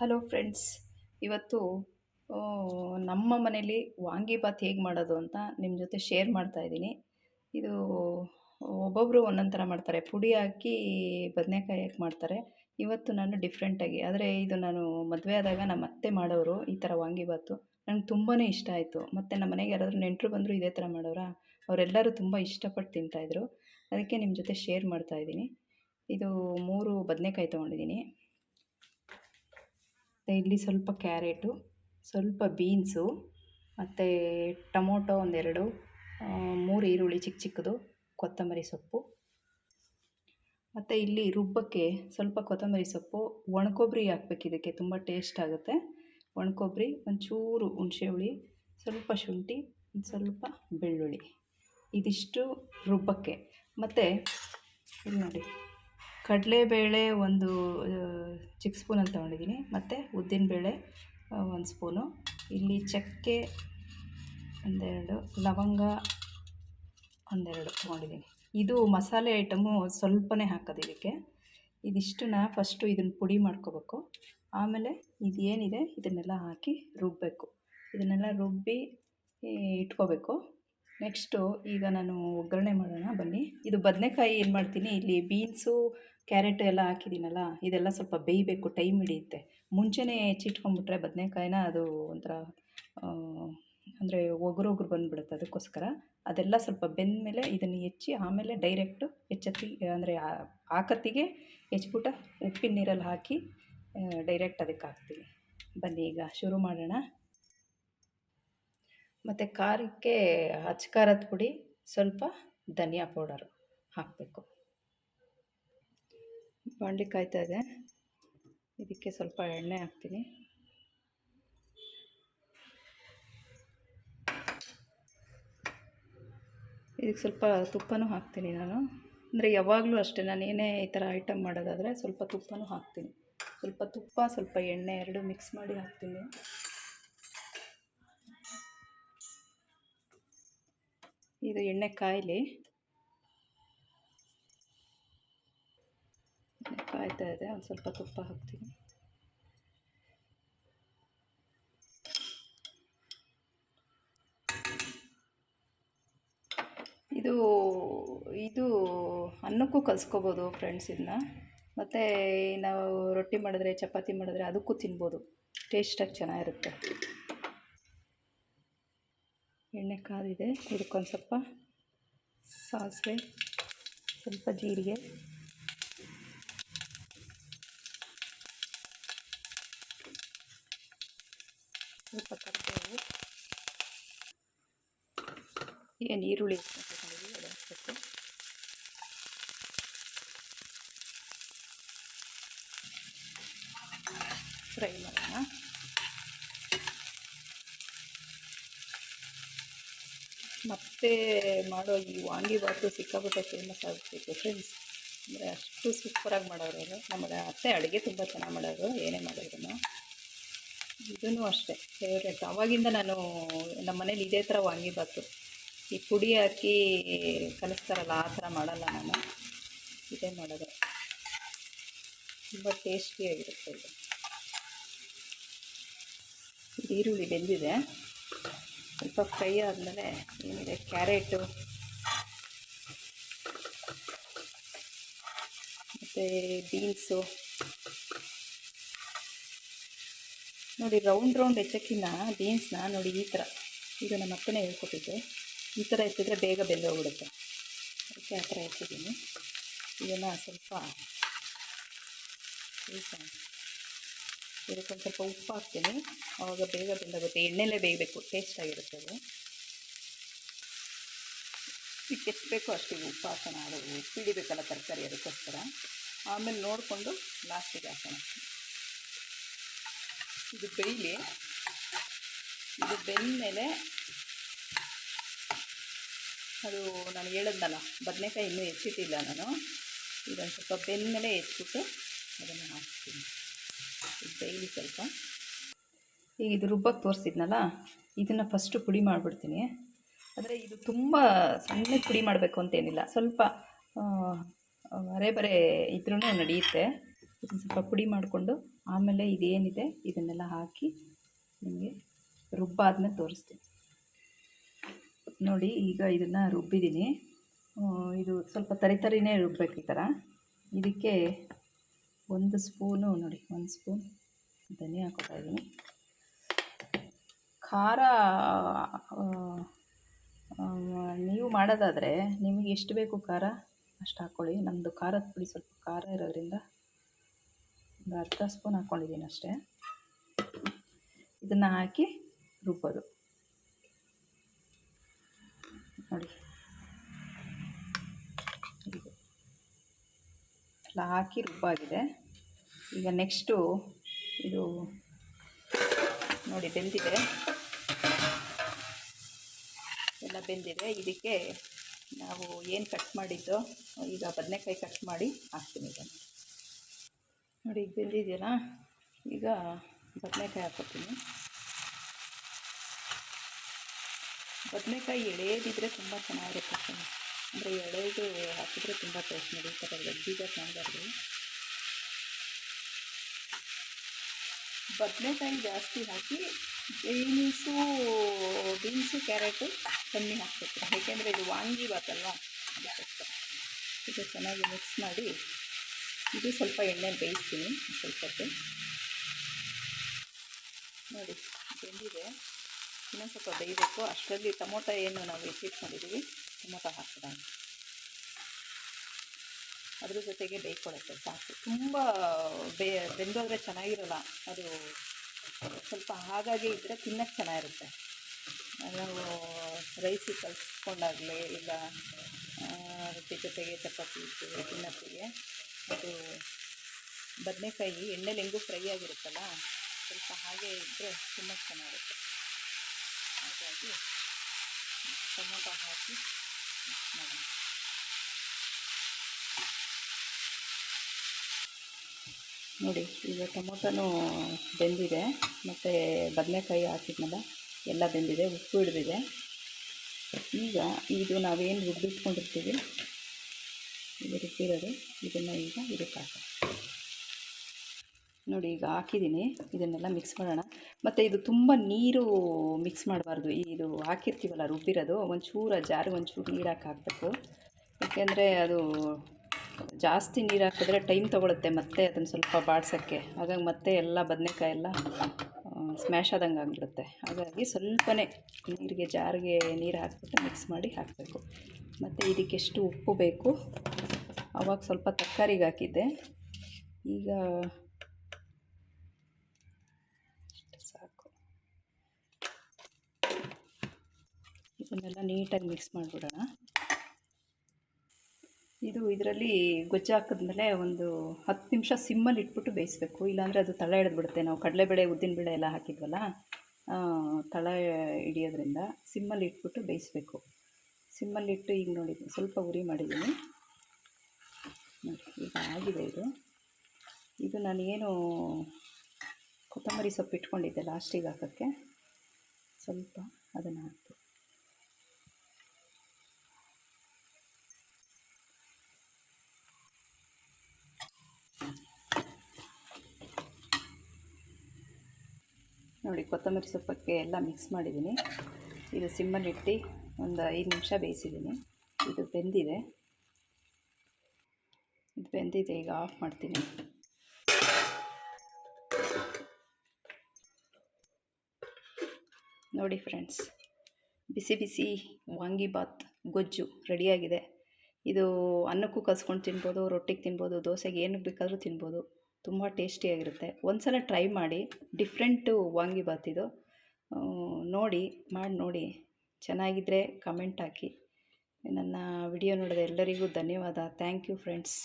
Hello friends, ಇವತ್ತು ನಮ್ಮ ಮನೇಲಿ ವಾಂಗಿಬಾತ್ ಹೇಗೆ ಮಾಡೋದು ಅಂತ ನಿಮ್ಮ ಜೊತೆ ಶೇರ್ ಮಾಡ್ತಾ ಇದ್ದೀನಿ. ಇದು ಒಬ್ಬೊಬ್ಬರು ಒಂದೊಂದು ಥರ ಮಾಡ್ತಾರೆ. ಪುಡಿ ಹಾಕಿ ಬದನೆಕಾಯಿ ಹಾಕಿ ಮಾಡ್ತಾರೆ. ಇವತ್ತು ನಾನು ಡಿಫ್ರೆಂಟಾಗಿ ಆದರೆ ಇದು ನಾನು ಮದುವೆ ಆದಾಗ ನಮ್ಮ ಅತ್ತೆ ಮಾಡೋರು ಈ ಥರ ವಾಂಗಿಬಾತು ನಂಗೆ ತುಂಬಾ ಇಷ್ಟ ಆಯಿತು. ಮತ್ತು ನಮ್ಮ ಮನೆಗೆ ಯಾರಾದರೂ ನೆಂಟರು ಬಂದರೂ ಇದೇ ಥರ ಮಾಡೋರಾ? ಅವರೆಲ್ಲರೂ ತುಂಬ ಇಷ್ಟಪಟ್ಟು ತಿಂತಾಯಿದ್ರು ಅದಕ್ಕೆ ನಿಮ್ಮ ಜೊತೆ ಶೇರ್ ಮಾಡ್ತಾ ಇದ್ದೀನಿ. ಇದು ಮೂರು ಬದನೆಕಾಯಿ ತೊಗೊಂಡಿದ್ದೀನಿ. ಮತ್ತು ಇಲ್ಲಿ ಸ್ವಲ್ಪ ಕ್ಯಾರೆಟು, ಸ್ವಲ್ಪ ಬೀನ್ಸು, ಮತ್ತು ಟೊಮೊಟೊ ಒಂದೆರಡು ಮೂರು ಈರುಳ್ಳಿ ಚಿಕ್ಕ ಚಿಕ್ಕದು, ಕೊತ್ತಂಬರಿ ಸೊಪ್ಪು. ಮತ್ತು ಇಲ್ಲಿ ರುಬ್ಬಕ್ಕೆ ಸ್ವಲ್ಪ ಕೊತ್ತಂಬರಿ ಸೊಪ್ಪು, ಒಣಕೊಬ್ಬರಿ ಹಾಕ್ಬೇಕು ಇದಕ್ಕೆ, ತುಂಬ ಟೇಸ್ಟ್ ಆಗುತ್ತೆ. ಒಣಕೊಬ್ಬರಿ, ಒಂಚೂರು ಹುಣಸೆ ಹುಳಿ, ಸ್ವಲ್ಪ ಶುಂಠಿ, ಒಂದು ಸ್ವಲ್ಪ ಬೆಳ್ಳುಳ್ಳಿ. ಇದಿಷ್ಟು ರುಬ್ಬಕ್ಕೆ. ಮತ್ತು, ಇಲ್ಲಿ ನೋಡಿ. ಕಡಲೆಬೇಳೆ ಒಂದು ಚಿಕ್ಕ ಸ್ಪೂನ್ ಅಂತ ತೊಗೊಂಡಿದ್ದೀನಿ. ಮತ್ತು ಉದ್ದಿನಬೇಳೆ ಒಂದು ಸ್ಪೂನು. ಇಲ್ಲಿ ಚಕ್ಕೆ ಒಂದೆರಡು, ಲವಂಗ ಒಂದೆರಡು ತೊಗೊಂಡಿದ್ದೀನಿ. ಇದು ಮಸಾಲೆ ಐಟಮು ಸ್ವಲ್ಪನೇ ಹಾಕೋದು ಇದಕ್ಕೆ. ಇದಿಷ್ಟನ್ನ ಫಸ್ಟು ಇದನ್ನು ಪುಡಿ ಮಾಡ್ಕೋಬೇಕು. ಆಮೇಲೆ ಇದೇನಿದೆ, ಇದನ್ನೆಲ್ಲ ಹಾಕಿ ರುಬ್ಬಬೇಕು ಇದನ್ನೆಲ್ಲ ರುಬ್ಬಿ ಇಟ್ಕೋಬೇಕು. ನೆಕ್ಸ್ಟು ಈಗ ನಾನು ಒಗ್ಗರಣೆ ಮಾಡೋಣ, ಬನ್ನಿ. ಇದು ಬದನೆಕಾಯಿ ಏನು ಮಾಡ್ತೀನಿ ಇಲ್ಲಿ ಬೀನ್ಸು ಕ್ಯಾರೆಟು ಎಲ್ಲ ಹಾಕಿದ್ದೀನಲ್ಲ, ಇದೆಲ್ಲ ಸ್ವಲ್ಪ ಬೇಯಬೇಕು, ಟೈಮ್ ಹಿಡಿಯುತ್ತೆ. ಮುಂಚೆನೇ ಹೆಚ್ಚಿಟ್ಕೊಂಡ್ಬಿಟ್ರೆ ಬದನೆಕಾಯಿನ ಅದು ಒಂಥರ ಅಂದರೆ ಒಗ್ರೊಗ್ರು ಬಂದುಬಿಡುತ್ತೆ ಅದಕ್ಕೋಸ್ಕರ. ಅದೆಲ್ಲ ಸ್ವಲ್ಪ ಬೆಂದಮೇಲೆ ಇದನ್ನು ಹೆಚ್ಚಿ ಆಮೇಲೆ ಡೈರೆಕ್ಟು ಹೆಚ್ಚತ್ತಿ ಅಂದರೆ ಆಕತ್ತಿಗೆ ಹೆಚ್ಚಿಬಿಟ್ಟು ಉಪ್ಪಿನ ನೀರಲ್ಲಿ ಹಾಕಿ ಡೈರೆಕ್ಟ್ ಅದಕ್ಕೆ ಹಾಕ್ತೀನಿ ಬನ್ನಿ ಈಗ ಶುರು ಮಾಡೋಣ. ಮತ್ತು ಖಾರಕ್ಕೆ ಅಚ್ಚ ಖಾರದ ಪುಡಿ, ಸ್ವಲ್ಪ ಧನಿಯಾ ಪೌಡರು ಹಾಕಬೇಕು. ಬಾಣಲಿ ಕಾಯ್ತಾ ಇದೆ ಇದಕ್ಕೆ ಸ್ವಲ್ಪ ಎಣ್ಣೆ ಹಾಕ್ತೀನಿ. ಇದಕ್ಕೆ ಸ್ವಲ್ಪ ತುಪ್ಪನೂ ಹಾಕ್ತೀನಿ ನಾನು. ಅಂದರೆ ಯಾವಾಗಲೂ ಅಷ್ಟೇ, ನಾನು ಏನೇ ಈ ಥರ ಐಟಮ್ ಮಾಡೋದಾದರೆ ಸ್ವಲ್ಪ ತುಪ್ಪನೂ ಹಾಕ್ತೀನಿ. ಸ್ವಲ್ಪ ತುಪ್ಪ, ಸ್ವಲ್ಪ ಎಣ್ಣೆ ಎರಡು ಮಿಕ್ಸ್ ಮಾಡಿ ಹಾಕ್ತೀನಿ. ಇದು ಎಣ್ಣೆ ಕಾಯಲಿ. ಕಾಯ್ತಾ ಇದೆ, ಒಂದು ಸ್ವಲ್ಪ ತುಪ್ಪ ಹಾಕ್ತೀನಿ. ಇದು ಇದು ಅನ್ನಕ್ಕೂ ಕಲಿಸ್ಕೋಬೋದು ಫ್ರೆಂಡ್ಸ್ ಇದನ್ನ ಮತ್ತು ನಾವು ರೊಟ್ಟಿ ಮಾಡಿದ್ರೆ, ಚಪಾತಿ ಮಾಡಿದ್ರೆ ಅದಕ್ಕೂ ತಿನ್ಬೋದು. ಟೇಸ್ಟಾಗಿ ಚೆನ್ನಾಗಿರುತ್ತೆ. ಎಣ್ಣೆ ಕಾದಿದೆ ಇದಕ್ಕೊಂದು ಸ್ವಲ್ಪ ಸಾಸಿವೆ, ಸ್ವಲ್ಪ ಜೀರಿಗೆ. ಸ್ವಲ್ಪ ಕರಿಬೇವು ಏನು ಈರುಳ್ಳಿ ಇಟ್ಕೊಂಡಿದ್ದೀವಿ ಅದು ಹಾಕ್ಬೇಕು ಫ್ರೈ ಮಾಡೋಣ. ಮತ್ತೆ ಮಾಡೋ ಈ ವಾಂಗಿಬಾತು ಸಿಕ್ಕಾಪಟ್ಟೆ ಫೇಮಸ್ ಆಗಬೇಕು ಫ್ರೆಂಡ್ಸ್ ಅಂದರೆ ಅಷ್ಟು ಸೂಪರಾಗಿ ಮಾಡೋರು ಅವರು. ನಮಗೆ ಅತ್ತೆ ಅಡುಗೆ ತುಂಬ ಚೆನ್ನಾಗಿ ಮಾಡೋರು, ಏನೇ ಮಾಡಿದ್ರು. ಇದೂ ಅಷ್ಟೇ. ಫೇವ್ರೇಟ್ ಅವಾಗಿಂದ ನಾನು ನಮ್ಮ ಮನೇಲಿ ಇದೇ ಥರ ವಾಂಗಿಬಾತು ಈ ಪುಡಿ ಹಾಕಿ ಕಲಿಸ್ತಾರಲ್ಲ, ಆ ಥರ ಮಾಡಲ್ಲ ನಾನು. ಇದೇ ಮಾಡೋದು. ತುಂಬ ಟೇಸ್ಟಿಯಾಗಿರುತ್ತೆ ಇದು. ಇದು ಈರುಳ್ಳಿ ಬೆಂದಿದೆ. ಸ್ವಲ್ಪ ಫ್ರೈ ಆದಮೇಲೆ ಏನಿದೆ? ಕ್ಯಾರೆಟು ಮತ್ತು ಬೀನ್ಸು ನೋಡಿ ರೌಂಡ್ ರೌಂಡ್ ಹೆಚ್ಚಕ್ಕಿನ್ನ ಬೀನ್ಸ್ನ ನೋಡಿ ಈ ಥರ ಇದು ನಮ್ಮ ಹೇಳ್ಕೊಟ್ಟಿದ್ದು, ಈ ಥರ ಎತ್ತಿದ್ರೆ ಬೇಗ ಬೆಂದೋಗ್ಬಿಡುತ್ತೆ. ಅದಕ್ಕೆ ಆ ಥರ ಎತ್ತಿದ್ದೀನಿ. ಇದನ್ನು ಸ್ವಲ್ಪ ಇದಕ್ಕೆ ಒಂದು ಸ್ವಲ್ಪ ಉಪ್ಪು ಹಾಕ್ತೀನಿ. ಆವಾಗ ಬೇಗ ಬೆಂದಾಗುತ್ತೆ. ಎಣ್ಣೆಲೇ ಬೇಯಬೇಕು. ಟೇಸ್ಟಾಗಿರುತ್ತೆ ಅದು. ಎಷ್ಟು ಬೇಕೋ ಅಷ್ಟಿಗೆ ಉಪ್ಪು ಹಾಕೋಣ. ಅದು ಉಪ್ಪು ಹಿಡಿಬೇಕಲ್ಲ ತರಕಾರಿ ಅದಕ್ಕೋಸ್ಕರ. ಆಮೇಲೆ ನೋಡಿಕೊಂಡು ಲಾಸ್ಟಿಗೆ ಹಾಕೋಣ. ಇದು ಬೇಯಲಿ. ಇದು ಬೆಂದಮೇಲೆ ಅದು ನಾನು ಹೇಳಿದ್ನಲ್ಲ, ಬದನೆಕಾಯಿ ಇನ್ನೂ ಹೆಚ್ಚಿಟ್ಟಿಲ್ಲ ನಾನು. ಇದೊಂದು ಸ್ವಲ್ಪ ಬೆಂದಮೇಲೆ ಹೆಚ್ಚಿಬಿಟ್ಟು ಅದನ್ನು ಹಾಕ್ತೀನಿ. ಇದು ಬೇಯಲಿ ಸ್ವಲ್ಪ. ಈಗ ಇದು ರುಬ್ಬಕ್ಕೆ ತೋರಿಸಿದ್ನಲ್ಲ, ಇದನ್ನು ಫಸ್ಟು ಪುಡಿ ಮಾಡಿಬಿಡ್ತೀನಿ. ಆದರೆ ಇದು ತುಂಬ ಸಣ್ಣ ಪುಡಿ ಮಾಡಬೇಕು ಅಂತೇನಿಲ್ಲ, ಸ್ವಲ್ಪ ಅರೆ ಬರೆ ಇದ್ರೂ ನಡೆಯುತ್ತೆ. ಇದನ್ನು ಸ್ವಲ್ಪ ಪುಡಿ ಮಾಡಿಕೊಂಡು ಆಮೇಲೆ ಇದೇನಿದೆ, ಇದನ್ನೆಲ್ಲ ಹಾಕಿ ನಿಮಗೆ ರುಬ್ಬಾದ್ಮೇಲೆ ತೋರಿಸ್ತೀನಿ. ನೋಡಿ, ಈಗ ಇದನ್ನು ರುಬ್ಬಿದ್ದೀನಿ. ಇದು ಸ್ವಲ್ಪ ತರಿ ತರಿನೇ ರುಬ್ಬಬೇಕು ಈ ಥರ. ಇದಕ್ಕೆ ಒಂದು ಸ್ಪೂನು, ನೋಡಿ, ಒಂದು ಸ್ಪೂನ್ ಧನಿಯಾ ಹಾಕೋತಾ ಇದ್ದೀನಿ. ಖಾರ ನೀವು ಮಾಡೋದಾದರೆ ನಿಮಗೆ ಎಷ್ಟು ಬೇಕು ಖಾರ ಅಷ್ಟು ಹಾಕ್ಕೊಳ್ಳಿ. ನಮ್ಮದು ಖಾರದ ಪುಡಿ ಸ್ವಲ್ಪ ಖಾರ ಇರೋದ್ರಿಂದ ಒಂದು ಅರ್ಧ ಸ್ಪೂನ್ ಹಾಕ್ಕೊಂಡಿದ್ದೀನಿ ಅಷ್ಟೇ. ಇದನ್ನು ಹಾಕಿ ರುಬ್ಬೋದು. ನೋಡಿ. ಎಲ್ಲ ಹಾಕಿ ರುಬ್ಬಾಗಿದೆ. ಈಗ ನೆಕ್ಸ್ಟು ಇದು ನೋಡಿ ಬೆಂದಿದೆ. ಎಲ್ಲ ಬೆಂದಿದೆ. ಇದಕ್ಕೆ ನಾವು ಏನು ಕಟ್ ಮಾಡಿದ್ದೋ ಈಗ ಬದನೆಕಾಯಿ ಕಟ್ ಮಾಡಿ ಹಾಕ್ತೀನಿ ಇದನ್ನು. ನೋಡಿ, ಈಗ ಬೆಂದಿದೆಯಲ್ಲ ಈಗ ಬದನೆಕಾಯಿ ಹಾಕೋತೀನಿ ಬದನೆಕಾಯಿ ಎಳೆಯದಿದ್ದರೆ ತುಂಬ ಚೆನ್ನಾಗಿರುತ್ತೆ ಅಂದರೆ ಎಳೆದು ಹಾಕಿದ್ರೆ ತುಂಬ ಟೇಸ್ಟ್ ನೋಡಿ ಈ ಥರ ಬೀಜ ಬದನೆಕಾಯಿ ಜಾಸ್ತಿ ಹಾಕಿ ಬೀನ್ಸು ಬೀನ್ಸು, ಕ್ಯಾರೆಟು ಕಮ್ಮಿ ಹಾಕ್ಬೇಕು. ಯಾಕೆಂದರೆ ಇದು ವಾಂಗಿ ಬಾತಲ್ವಾ ಅದಕ್ಕೋಸ್ಕರ ಇದು ಚೆನ್ನಾಗಿ ಮಿಕ್ಸ್ ಮಾಡಿ ಇದು ಸ್ವಲ್ಪ ಎಣ್ಣೆ ಬೇಯಿಸ್ತೀನಿ, ಸ್ವಲ್ಪ ನೋಡಿ, ಬೆಂದಿದೆ. ಇನ್ನೊಂದು ಸ್ವಲ್ಪ ಬೇಯಬೇಕು. ಅಷ್ಟರಲ್ಲಿ ಟೊಮೊಟೊ ಏನು ನಾವು ಎತ್ತಿಟ್ಕೊಂಡಿದ್ದೀವಿ ಟೊಮೊಟೊ ಹಾಕಿದ ಅದ್ರ ಜೊತೆಗೆ ಬೇಯ್ಕೊಳ್ಳುತ್ತೆ, ಸಾಕು. ತುಂಬ ಬೇ, ಬೆಂದೋದ್ರೆ ಚೆನ್ನಾಗಿರಲ್ಲ, ಅದು ಸ್ವಲ್ಪ ಹಾಗಾಗಿ ಇದ್ದರೆ ತಿನ್ನಕ್ಕೆ ಚೆನ್ನಾಗಿರುತ್ತೆ. ನಾವು ರೈಸಿಗೆ ಕಲಿಸ್ಕೊಂಡಾಗಲಿ, ಇಲ್ಲ ರೊಟ್ಟಿ ಜೊತೆಗೆ ಚಪಾತಿ ತಿನ್ನೋತ್ತಿಗೆ ಅದು ಬದನೆಕಾಯಿ ಎಣ್ಣೆಲಿ ಹೆಂಗೂ ಫ್ರೈ ಆಗಿರುತ್ತಲ್ಲ, ಸ್ವಲ್ಪ ಹಾಗೆ ಇದ್ದರೆ ತುಂಬ ಚೆನ್ನಾಗಿರುತ್ತೆ. ಹಾಗಾಗಿ ಟೊಮೊಟೊ ಹಾಕಿ ಮಿಕ್ಸ್ ಮಾಡೋಣ. ನೋಡಿ, ಈಗ ಟೊಮೊಟೊನೂ ಬೆಂದಿದೆ, ಮತ್ತು ಬದನೆಕಾಯಿ ಹಾಕಿದ್ನಲ್ಲ, ಎಲ್ಲ ಬೆಂದಿದೆ, ಉಪ್ಪು ಹಿಡಿದಿದೆ. ಈಗ ಇದು ನಾವೇನು ರುಬ್ಬಿಟ್ಕೊಂಡಿರ್ತೀವಿ ಇದು ರುಬ್ಬಿರೋದು ಇದನ್ನು ಈಗ ಇದಕ್ಕೆ ನೋಡಿ, ಈಗ ಹಾಕಿದ್ದೀನಿ. ಇದನ್ನೆಲ್ಲ ಮಿಕ್ಸ್ ಮಾಡೋಣ. ಮತ್ತು ಇದು ತುಂಬ ನೀರು ಮಿಕ್ಸ್ ಮಾಡಬಾರ್ದು. ಇದು ಹಾಕಿರ್ತೀವಲ್ಲ, ರುಬ್ಬಿರೋದು, ಒಂಚೂರು ಜಾರಿಗೆ ಒಂಚೂರು ನೀರು ಹಾಕಿ ಹಾಕಬೇಕು. ಯಾಕೆಂದರೆ ಅದು ಜಾಸ್ತಿ ನೀರು ಹಾಕಿದ್ರೆ ಟೈಮ್ ತೊಗೊಳುತ್ತೆ ಮತ್ತೆ ಅದನ್ನು ಸ್ವಲ್ಪ ಬಾಡ್ಸೋಕ್ಕೆ. ಹಾಗಾಗಿ ಮತ್ತೆ ಎಲ್ಲ ಬದನೆಕಾಯಿ ಎಲ್ಲ ಸ್ಮ್ಯಾಶ್ ಆದಂಗೆ ಆಗಿಬಿಡುತ್ತೆ. ಹಾಗಾಗಿ ಸ್ವಲ್ಪನೇ ನೀರಿಗೆ, ಜಾರಿಗೆ ನೀರು ಹಾಕಿಬಿಟ್ಟು ಮಿಕ್ಸ್ ಮಾಡಿ ಹಾಕಬೇಕು. ಮತ್ತು ಇದಕ್ಕೆಷ್ಟು ಉಪ್ಪು ಬೇಕು? ಅವಾಗ ಸ್ವಲ್ಪ ತರಕಾರಿಗೆ ಹಾಕಿದ್ದೆ. ಈಗ ಸಾಕು. ಇದನ್ನೆಲ್ಲ ನೀಟಾಗಿ ಮಿಕ್ಸ್ ಮಾಡಿಬಿಡೋಣ. ಇದು ಇದರಲ್ಲಿ ಗೊಜ್ಜು ಹಾಕಿದ್ಮೇಲೆ ಒಂದು ಹತ್ತು ನಿಮಿಷ ಸಿಮ್ಮಲ್ಲಿ ಇಟ್ಬಿಟ್ಟು ಬೇಯಿಸ್ಬೇಕು. ಇಲ್ಲಾಂದರೆ ಅದು ತಳ ಹಿಡಿದ್ಬಿಡುತ್ತೆ ನಾವು ಕಡಲೆಬೇಳೆ ಉದ್ದಿನಬೇಳೆ ಎಲ್ಲ ಹಾಕಿದ್ವಲ್ಲ ತಳ ಹಿಡಿಯೋದ್ರಿಂದ ಸಿಮ್ಮಲ್ಲಿ ಇಟ್ಬಿಟ್ಟು ಬೇಯಿಸ್ಬೇಕು. ಸಿಮ್ಮಲ್ಲಿಟ್ಟು ಈಗ ನೋಡಿ ಸ್ವಲ್ಪ ಉರಿ ಮಾಡಿದ್ದೀನಿ. ಈಗ ಆಗಿದೆ ಇದು. ಇದು ನಾನು ಏನು ಕೊತ್ತಂಬರಿ ಸೊಪ್ಪು ಇಟ್ಕೊಂಡಿದ್ದೆ ಲಾಸ್ಟಿಗೆ ಹಾಕೋಕ್ಕೆ. ಸ್ವಲ್ಪ ಅದನ್ನು ಹಾಕ್ತೀನಿ ನೋಡಿ, ಕೊತ್ತಂಬರಿ ಸೊಪ್ಪಕ್ಕೆ ಎಲ್ಲ ಮಿಕ್ಸ್ ಮಾಡಿದ್ದೀನಿ. ಇದು ಸಿಮ್ಮಲ್ಲಿ ಇಟ್ಟು ಒಂದು ಐದು ನಿಮಿಷ ಬೇಯಿಸಿದ್ದೀನಿ. ಇದು ಬೆಂದಿದೆ. ಇದು ಬೆಂದಿದೆ, ಈಗ ಆಫ್ ಮಾಡ್ತೀನಿ. ನೋಡಿ ಫ್ರೆಂಡ್ಸ್ ಬಿಸಿ ಬಿಸಿ ವಾಂಗಿಬಾತ್ ಗೊಜ್ಜು ರೆಡಿಯಾಗಿದೆ ಇದು ಅನ್ನಕ್ಕೂ ಕಲ್ಸ್ಕೊಂಡು ತಿನ್ಬೋದು, ರೊಟ್ಟಿಗೆ ತಿನ್ಬೋದು, ದೋಸೆಗೆ ಏನಕ್ಕೆ ಬೇಕಾದರೂ ತಿನ್ಬೋದು. ತುಂಬ ಟೇಸ್ಟಿಯಾಗಿರುತ್ತೆ ಒಂದ್ಸಲ ಟ್ರೈ ಮಾಡಿ ಡಿಫ್ರೆಂಟು ವಾಂಗಿಬಾತ್ ಇದು. ನೋಡಿ, ಮಾಡಿ ನೋಡಿ. ಚೆನ್ನಾಗಿದ್ದರೆ ಕಮೆಂಟ್ ಹಾಕಿ. ನನ್ನ ವಿಡಿಯೋ ನೋಡಿದ ಎಲ್ಲರಿಗೂ ಧನ್ಯವಾದ. Thank you friends